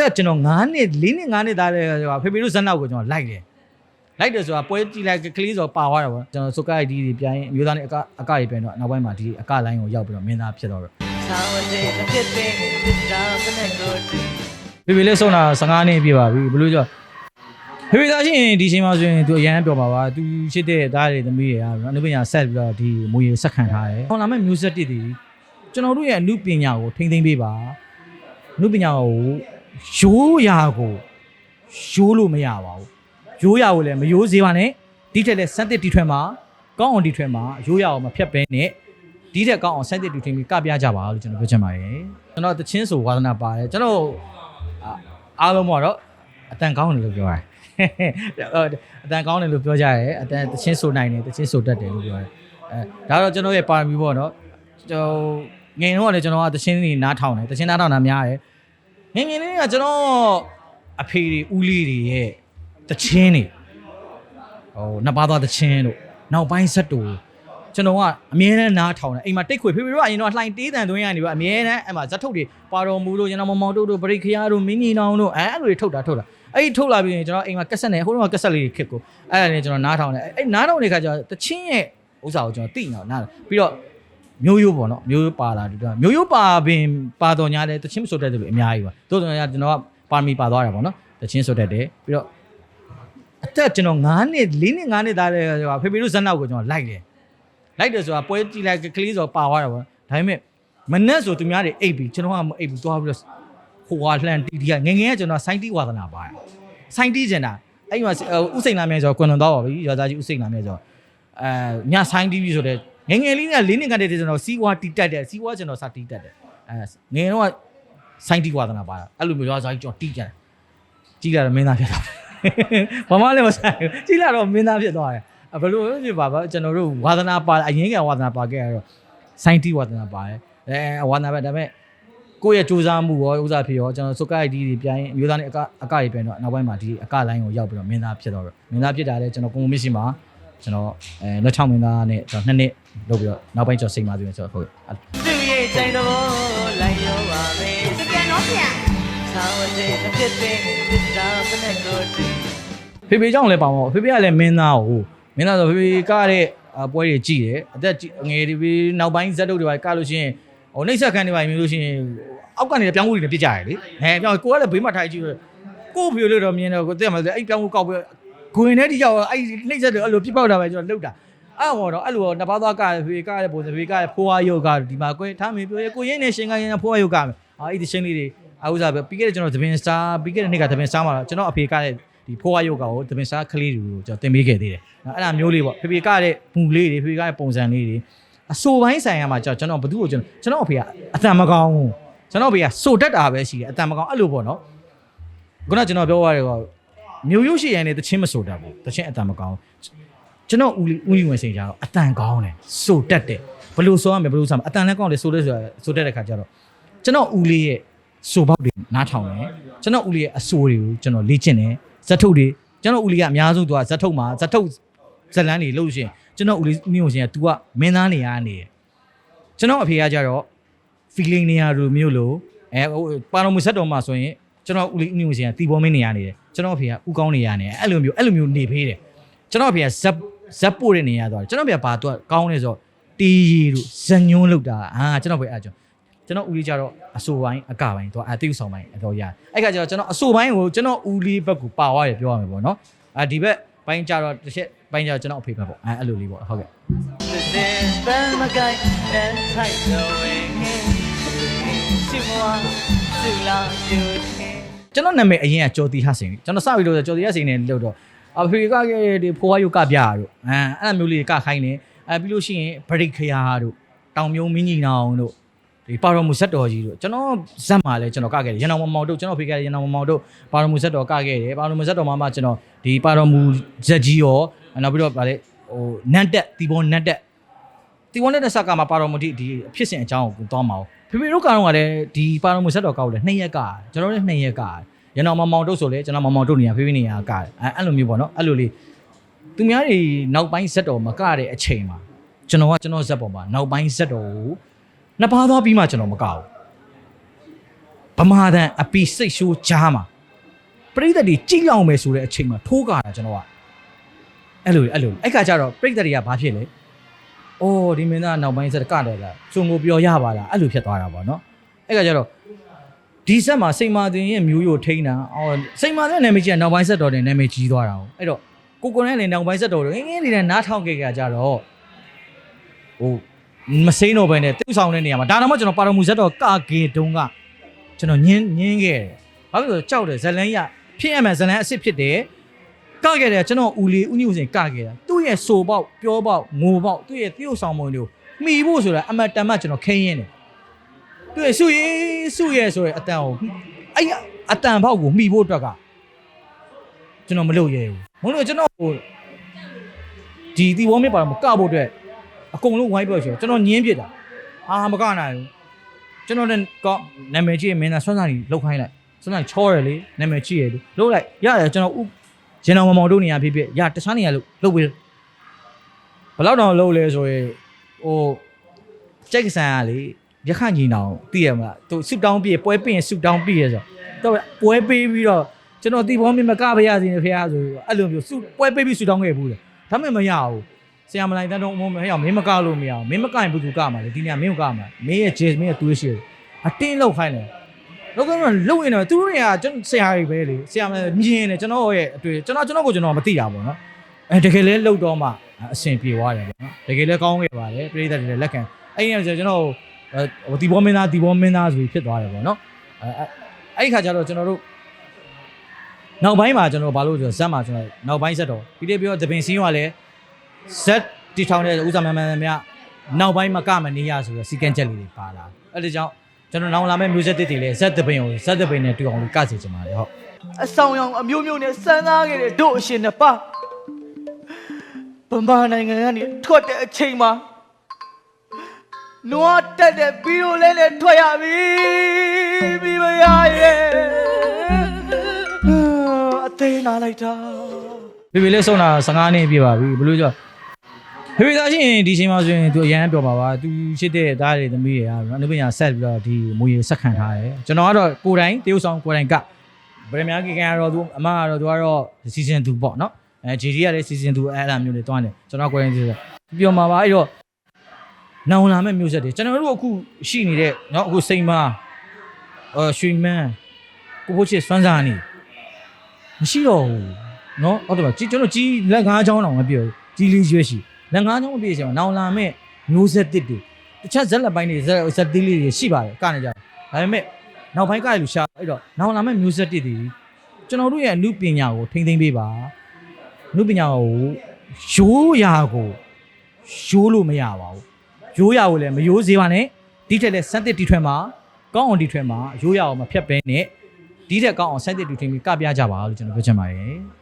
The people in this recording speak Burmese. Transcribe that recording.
သက်ကျွန်တော်9နှစ်4နှစ်9နှစ်သားလဲဟိုဖေဖေတို့ဇက်နောက်ကိုကျွန်တော်လိုက်တယ်လိုက်တယ်ဆိုတာပွဲကြည့်လိုက်ကလေးဆိုပါသွားတာပေါ့ကျွန်တော်စုကရိုက်ဒီဒီပြိုင်အမျိုးသားနဲ့အကအကတွေပြန်တော့နောက်ပိုင်းမှာဒီအကလိုင်းကိုရောက်ပြီးတော့မင်းသားဖြစ်တော့တော့သာဝတိအဖြစ်သိသစ္စာဘနဲ့ကိုတူဖေဖေလေးဆုံးတာ15နှစ်ပြည့်ပါပြီဘယ်လိုကြောဖေဖေသားချင်းဒီချိန်မှာဆိုရင်သူအရန်ပြောပါပါသူချစ်တဲ့သားတွေသမီးတွေကအနုပညာဆက်ပြီးတော့ဒီမူရဆက်ခံထားတယ်ဟောလာမဲ့မျိုးဆက်တစ်တွေကျွန်တော်တို့ရဲ့အနုပညာကိုထိမ့်သိမ့်ပေးပါအနုပညာကို ရိုးရာကိုရိုးလို့မရပါဘူးရိုးရာကိုလည်းမရိုးစေပါနဲ့ဒီထက်လည်းစက်တစ်တီထွင်မှာကောင်းအောင်တီထွင်မှာရိုးရာကိုမဖြတ်ဘဲနဲ့ဒီထက်ကောင်းအောင်စက်တစ်တီထွင်ပြီးကပြကြပါလို့ကျွန်တော်ပြောချင်ပါတယ်ကျွန်တော်တချင်းဆိုဝါသနာပါတယ်ကျွန်တော်အာအားလုံးပေါ့တော့အတန်ကောင်းတယ်လို့ပြောရတယ်အတန်ကောင်းတယ်လို့ပြောကြရတယ်အတန်တချင်းဆိုနိုင်တယ်တချင်းဆိုတတ်တယ်လို့ပြောရတယ်အဲဒါတော့ကျွန်တော်ရဲ့ပါရမီပေါ့နော်ကျွန်တော်ငယ်တော့ကလည်းကျွန်တော်ကတချင်းတွေနားထောင်တယ်တချင်းနားထောင်တာများတယ် ငယ်ငယ်လေးကကျွန်တော်အဖေတွေဦးလေးတွေရဲ့တချင်းတွေဟိုနှစ်ပါးသားတချင်းတို့နောက်ပိုင်းဆက်တူကျွန်တော်ကအမြဲတမ်းနားထောင်တယ်အိမ်မှာတိတ်ခွေဖေဖေတို့ကအရင်တော့လှိုင်တေးတန်သွင်းရနေပြီအမြဲတမ်းအဲ့မှာဇက်ထုတ်တွေပါတော်မူတို့ရန်တော်မောင်မောင်တို့တို့ပရိခယာတို့မင်းကြီးနောင်တို့အဲအဲ့လိုတွေထုတ်တာထုတ်တာအဲ့ဒီထုတ်လာပြီးရင်ကျွန်တော်အိမ်မှာကက်ဆက်နဲ့ဟိုတုန်းကကက်ဆက်လေးတွေခစ်ကိုအဲ့ဒါနဲ့ကျွန်တော်နားထောင်တယ်အဲ့နားထောင်တဲ့ခါကျတော့တချင်းရဲ့ဥစ္စာကိုကျွန်တော်သိနေအောင်နားတယ်ပြီးတော့ မျိုးရိုးပေါ့နော်မျိုးရိုးပါလာတယ်တော့မျိုးရိုးပါပင်ပါတော်ညာလဲတချင်းမဆိုတတ်တယ်လို့အများကြီးပါတိုးတော်ညာကျွန်တော်ကပါမီပါသွားတာပေါ့နော်တချင်းဆိုတတ်တယ်ပြီးတော့အသက်ကျွန်တော်9နှစ်4နှစ်9နှစ်သားလဲဟိုဖေဖေတို့ဇက်နောက်ကိုကျွန်တော်လိုက်တယ်လိုက်တယ်ဆိုတာပွဲကြည့်လိုက်ကလေးဆိုပါသွားတာပေါ့ဒါပေမဲ့မနဲ့ဆိုသူများတွေအိပ်ပြီးကျွန်တော်ကမအိပ်ဘူးသွားပြီးတော့ဟိုဟာလှန်တီတီကငယ်ငယ်ကကျွန်တော်စိုင်းတီဝါသနာပါတယ်စိုင်းတီကျင်တာအဲ့မှာဥစိန်လာမြဲဆိုကွန်လွန်သွားပါပြီရွာသားကြီးဥစိန်လာမြဲဆိုအဲညစိုင်းတီးပြီးဆိုတဲ့ ငယ်ငယ်လေးနဲ့၄နှစ်ကတည်းကကျွန်တော်စီးဝါတီတက်တယ်စီးဝါကျွန်တော်စတီးတက်တယ်အဲငယ်တော့စိုင်းတီဝါသနာပါတာအဲ့လိုမျိုးရွာသားကြီးကျွန်တော်တီးကြတယ်ကြီးလာတော့မင်းသားဖြစ်သွားတယ်ဘာမှလည်းမဆိုင်ဘူးကြီးလာတော့မင်းသားဖြစ်သွားတယ်အဘလို့ဖြစ်ပါပါကျွန်တော်တို့ဝါသနာပါအရင်ကဝါသနာပါခဲ့ရတော့စိုင်းတီဝါသနာပါတယ်အဲဝါသနာပဲဒါပေမဲ့ကိုယ့်ရဲ့စူးစမ်းမှုရောဥစားဖြစ်ရောကျွန်တော်စုကရိုက်ဒီတွေပြိုင်အမျိုးသားနဲ့အကအကတွေပြန်တော့နောက်ပိုင်းမှာဒီအကလိုင်းကိုရောက်ပြီးတော့မင်းသားဖြစ်တော့တော့မင်းသားဖြစ်တာလည်းကျွန်တော်ကွန်မရှင်မှာ ကျွန်တော်အဲလက်ချောင်းမင်းသားနဲ့ကျွန်တော်နှစ်နှစ်လုပ်ပြီးတော့နောက်ပိုင်းကျွန်တော်စိတ်မသွင်းကျွန်တော်ဟုတ်သူရဲ့ချိန်တော်လိုက်ရောပါမယ်တကယ်တော့ဗျာသာဝတိအဖြစ်သိသစ္စာဘနဲ့ကိုတူဖေဖေကြောင့်လည်းပါမောဖေဖေကလည်းမင်းသားကိုမင်းသားဆိုဖေဖေကတဲ့ပွဲတွေကြည့်တယ်အသက်ငယ်တွေနောက်ပိုင်းဇက်တုပ်တွေပါကလို့ရှိရင်ဟိုနှိမ့်ဆက်ခန်းတွေပါမျိုးလို့ရှိရင်အောက်ကနေပြောင်းမှုတွေလည်းပြစ်ကြရလေဟဲပြောင်းကိုကလည်းဘေးမှာထိုင်ကြည့်ကိုဖေလို့တော့မြင်တော့ကိုတက်မှာအဲ့ပြောင်းမှုကောက်ပြီး ဂွင်ထဲတိရောက်အဲ့နှိမ့်ဆက်တယ်အဲ့လိုပြစ်ပေါက်တာပဲကျွန်တော်လှုပ်တာအဲ့ဟောတော့အဲ့လိုနှစ်ပါးသွားကဖေဖေကတဲ့ပုံစံဖေဖေကတဲ့ဖိုးဝါယုတ်ကဒီမှာကိုထားမင်းပြောရဲကိုရင်းနေရှင်ကရင်ဖိုးဝါယုတ်ကမယ်အာအဲ့ဒီရှင်လေးတွေအဥစားပဲပြီးခဲ့တဲ့ကျွန်တော်သပင်စတာပြီးခဲ့တဲ့နေ့ကသပင်စတာမှာကျွန်တော်အဖေကတဲ့ဒီဖိုးဝါယုတ်ကကိုသပင်စတာကလေးတွေကိုကျွန်တော်တင်ပေးခဲ့သေးတယ်အဲ့ဒါမျိုးလေးပေါ့ဖေဖေကတဲ့မှုလေးတွေဖေဖေကတဲ့ပုံစံလေးတွေအဆိုပိုင်းဆိုင်ရာမှာကျွန်တော်ဘသူ့ကိုကျွန်တော်ကျွန်တော်အဖေကအတန်မကောင်းဘူးကျွန်တော်အဖေကစိုးတတ်တာပဲရှိတယ်အတန်မကောင်းအဲ့လိုပေါ့နော်ခုနကကျွန်တော်ပြောရတဲ့က မျိုးရုပ်ရှိရန်နဲ့တချင်းမစိုးတတ်ဘူးတချင်းအတန်မကောင်းကျွန်တော်ဦးလီဦးလီဝင်စိန်ကြတော့အတန်ကောင်းတယ်စိုးတတ်တယ်ဘယ်လိုဆိုရမလဲဘယ်လိုဆိုမလဲအတန်လည်းကောင်းတယ်စိုးလဲဆိုစိုးတတ်တဲ့ခါကျတော့ကျွန်တော်ဦးလေးရဲ့စိုးပေါက်တွေနားထောင်တယ်ကျွန်တော်ဦးလေးရဲ့အဆိုးတွေကိုကျွန်တော်လေ့ကျင့်တယ်ဇက်ထုတ်တွေကျွန်တော်ဦးလေးကအများဆုံးသူကဇက်ထုတ်မှာဇက်ထုတ်ဇက်လန်းတွေလို့ရှိရင်ကျွန်တော်ဦးလေးမျိုးရှင်က तू ကမင်းသားနေရနေတယ်ကျွန်တော်အဖေကကြတော့ feeling နေရလိုမျိုးလို့အဲဟိုပါတော်မူဆက်တော်မှာဆိုရင် ကျွန်တော်ဦးလေးမျိုးရှင်ကတီပေါ်မင်းနေရနေတယ်ကျွန်တော်အဖေကဥကောင်းနေရနေတယ်အဲ့လိုမျိုးအဲ့လိုမျိုးနေဖေးတယ်ကျွန်တော်အဖေကဇက်ဇက်ပို့တဲ့နေရသွားတယ်ကျွန်တော်အဖေကဘာသူကကောင်းနေဆိုတီးရီတို့ဇညွန်းလောက်တာအာကျွန်တော်အဖေအဲ့ကျွန်ကျွန်တော်ဦးလေးကြတော့အဆိုပိုင်းအကပိုင်းတော့အတိဥဆောင်ပိုင်းအတော့ရအဲ့ကကြတော့ကျွန်တော်အဆိုပိုင်းကိုကျွန်တော်ဦးလေးဘက်ကိုပါသွားရပြောရမယ်ပေါ့နော်အာဒီဘက်ပိုင်းကြတော့တစ်ချက်ပိုင်းကြတော့ကျွန်တော်အဖေဘက်ပေါ့အဲအဲ့လိုလေးပေါ့ဟုတ်ကဲ့သစ္စာမကိုင်တဲ့ထိုက်တော်ဝင်ရှိမွာသူလာ ကျူချင်းကျွန်တော်နာမည်အရင်ကကျော်တီဟစိန်ကျွန်တော်စပြီးလို့ကျော်တီဟစိန်နဲ့လို့တော့အဖေကဒီဖိုးဝါယုကပြရတို့အဲအဲ့လိုမျိုးလေးကခိုင်းနေအဲပြီးလို့ရှိရင်ဗရိတ်ခရာတို့တောင်မြုံမင်းကြီးနောင်တို့ဒီပါရမူဇက်တော်ကြီးတို့ကျွန်တော်ဇက်မှာလဲကျွန်တော်ကခဲ့တယ်ရန်တော်မောင်တို့ကျွန်တော်ဖေခဲ့တယ်ရန်တော်မောင်တို့ပါရမူဇက်တော်ကခဲ့တယ်ပါရမူဇက်တော်မှာမှကျွန်တော်ဒီပါရမူဇက်ကြီးရောနောက်ပြီးတော့ဗာလေဟိုနန်တက်တီဘောနန်တက် တီဘောနန်တက်ဆက်ကမှာပါရမူဒီဒီဖြစ်စဉ်အကြောင်းကိုသွားမှာဖေဖေတို့ကတော့ကလည်းဒီပါရမူဇက်တော်ကောက်တယ်နှစ်ရက်ကကျွန်တော်လည်းနှစ်ရက်ကရန်တော်မောင်မောင်တို့ဆိုလေကျွန်တော်မောင်မောင်တို့နေရဖေးဖေးနေရကတယ်အဲအဲ့လိုမျိုးပေါ့နော်အဲ့လိုလေးသူများတွေနောက်ပိုင်းဇက်တော်မကတဲ့အချိန်မှာကျွန်တော်ကကျွန်တော်ဇက်ပေါ်မှာနောက်ပိုင်းဇက်တော်ကိုနှစ်ပါးသွားပြီးမှကျွန်တော်မကဘူးဗမာတန်အပီစိတ်ရှိုးကြားမှာပရိသတ်တွေကြိတ်လောက်မယ်ဆိုတဲ့အချိန်မှာထိုးကာတာကျွန်တော်ကအဲ့လိုအဲ့လိုအဲ့ခါကျတော့ပရိသတ်တွေကဘာဖြစ်လဲ။ အော်ဒီမင်းသားနောက်ပိုင်းစက်ကတယ်လား။စုံကိုပြောရပါလား။အဲ့လိုဖြစ်သွားတာပေါ့နော်။အဲ့ခါကျတော့ဒီဆက်မှာစိန်မာတင်ရဲ့မျိုးရိုထိန်းတာအော်စိန်မာတင်နာမည်ကြီးကနောက်ပိုင်းဆက်တော်တင်နာမည်ကြီးသွားတာ။အဲ့တော့ကိုကိုနဲ့လည်းနောက်ပိုင်းဆက်တော်တွေငင်းငင်းလေးနဲ့နားထောင်ခဲ့ကြကြတော့ဟိုမစိမ့်တော့ဘဲနဲ့တိကျဆောင်တဲ့နေရာမှာဒါတော့မှကျွန်တော်ပါရမူဇက်တော်ကကေတုံးကကျွန်တော်ညင်းညင်းခဲ့တယ်။ဘာဖြစ်လို့လဲဆိုတော့ကြောက်တယ်ဇလန်းရဖြစ်ရမယ်ဇလန်းအစ်စ်ဖြစ်တယ်။ကခဲ့တယ်ကျွန်တော်ဦးလေးဦးညိုစင်ကခဲ့တာ။သူ့ ရဲ့ဆိုပေါက်ပြောပေါက်ငိုပေါက်သူ့ရဲ့တရုပ်ဆောင်မုံတွေကိုမှီဖို့ဆိုတာအမတ်တမတ်ကျွန်တော်ခင်းရင်းတယ်။သူ့ရဲ့စုရဲစုရဲဆိုရဲအတန်ကိုအဲ့အတန်ပေါက်ကိုမှီဖို့အတွက်ကကျွန်တော်မလုပ်ရဲဘူး။မဟုတ်လို့ကျွန်တော်ဟိုဒီဒီဝေါ်မြစ်ပါတော့မကဖို့အတွက်အကုန်လုံးဝိုင်းပြောရှင်ကျွန်တော်ညင်းပြစ်တာ။အာမကနိုင်ဘူး။ကျွန်တော်လည်းကောင်းနာမည်ကြီးမင်းသားဆွမ်းစားကြီးလောက်ခိုင်းလိုက်ဆွမ်းစားချောတယ်လေနာမည်ကြီးရလေလောက်လိုက်ရတယ်ကျွန်တော်ဥရင်တော်မမောင်တို့နေရာဖြစ်ဖြစ်ရတခြားနေရာလို့လုပ်ပေး ဘယ်လောက်တောင်လုပ်လဲဆိုရင်ဟိုကြိုက်ကဆန်ကလေရခန့်ကြီးနောင်သိရမလားသူဆူတောင်းပြေပွဲပင်ဆူတောင်းပြေဆိုတော့ပွဲပေးပြီးတော့ကျွန်တော်တီဘောမြင်မကပါရစီနေဖေရဆိုအဲ့လိုမျိုးဆူပွဲပေးပြီးဆူတောင်းခဲ့ဘူးလေဒါမှမရဘူးဆရာမလိုက်တဲ့တော့မဟဲ့အောင်မင်းမကလို့မရအောင်မင်းမကရင်ဘူးသူကမှာလေဒီနေရာမင်းကမှာမင်းရဲ့ jazz မင်းရဲ့ twist ရှိတယ်အတင်းလောက်ခိုင်းတယ်လောကမှာလုံရင်တော့သူတို့တွေကကျွန်တော်ဆရာကြီးပဲလေဆရာမမြင်တယ်ကျွန်တော်ရဲ့အတွေ့ကျွန်တော်ကျွန်တော်ကိုကျွန်တော်မသိတာပေါ့နော် အဲတကယ်လဲလှုပ်တော့မှအဆင်ပြေသွားတယ်ပေါ့နော်တကယ်လဲကောင်းခဲ့ပါတယ်ပြည်သက်တွေလည်းလက်ခံအဲ့ဒီကကျွန်တော်ဟိုဒီဘောမင်းသားဒီဘောမင်းသားဆိုပြီးဖြစ်သွားတယ်ပေါ့နော်အဲအဲ့ဒီခါကျတော့ကျွန်တော်တို့နောက်ပိုင်းမှာကျွန်တော်ဘာလို့ဆိုဇက်မှာကျွန်တော်နောက်ပိုင်းဇက်တော့ပြီးတယ်ပြီးတော့သပင်စင်းကလည်းဇက်တီထောင်တဲ့ဥစားမန်မန်များနောက်ပိုင်းမှာကမနေရဆိုတော့စီကန်းချက်လေးတွေပါလာအဲ့ဒါကြောင့်ကျွန်တော်နောင်လာမဲ့ music တွေလည်းဇက်တပင်ကိုဇက်တပင်နဲ့တူအောင်လို့ကစီချင်ပါတယ်ဟုတ်အဆောင်ရောင်အမျိုးမျိုးနဲ့စမ်းသားခဲ့တဲ့တို့အရှင်နှစ်ပါး ဗမာနိုင်ငံကနေထွက်တဲ့အချိန်မှာနွားတက်တဲ့ဘီယိုလဲနဲ့ထွက်ရပြီပြီးမရရဲ့အသေးနာလိုက်တာဖေဖေလေးဆုံးတာ15နှစ်ပြည့်ပါပြီဘယ်လိုကြောဖေဖေသားရှိရင်ဒီချိန်မှာဆိုရင်သူအရန်ပြောပါပါသူရှိတဲ့သားတွေသမီးတွေကအနုပညာဆက်ပြီးတော့ဒီမူရဆက်ခံထားတယ်ကျွန်တော်ကတော့ကိုယ်တိုင်တရုပ်ဆောင်ကိုယ်တိုင်ကဗရမ ्या ကေကန်ကတော့သူအမကတော့သူကတော့ season 2ပေါ့နော် အဲ GD ကလည်း season 2အဲ့လိုမျိုးတွေတွန်းတယ်ကျွန်တော်ကိုယ်တိုင်ဆိုပြောမှာပါအဲ့တော့နောင်လာမဲ့မျိုးဆက်တွေကျွန်တော်တို့အခုရှိနေတဲ့เนาะအခုစိန်မာအော်ရွှေမန်းကိုဖို့ချစ်စွမ်းစားနေမရှိတော့ဘူး နော်ဟုတ်တယ်ပါကြီးကျွန်တော်ကြီးလက်ငါးချောင်းတောင်မပြောဘူးကြီးလေးရွှဲရှိလက်ငါးချောင်းမပြည့်ချင်ပါနောင်လာမဲ့မျိုးဆက်တစ်တွေတခြားဇက်လက်ပိုင်းတွေဇက်ဇက်သေးလေးတွေရှိပါတယ်ကနေကြဒါပေမဲ့နောက်ပိုင်းကလူရှာအဲ့တော့နောင်လာမဲ့မျိုးဆက်တစ်တွေကျွန်တော်တို့ရဲ့အမှုပညာကိုထိမ့်သိမ့်ပေးပါ အမှုပညာကိုရိုးရာကိုရိုးလို့မရပါဘူးရိုးရာကိုလည်းမရိုးစေပါနဲ့ဒီထက်လည်းစက်တစ်တီထွဲမှာကောင်းအောင်တီထွဲမှာရိုးရာကိုမဖြတ်ဘဲနဲ့ဒီထက်ကောင်းအောင်စက်တစ်တီထွဲပြီးကပြကြပါလို့ကျွန်တော်ပြောချင်ပါတယ်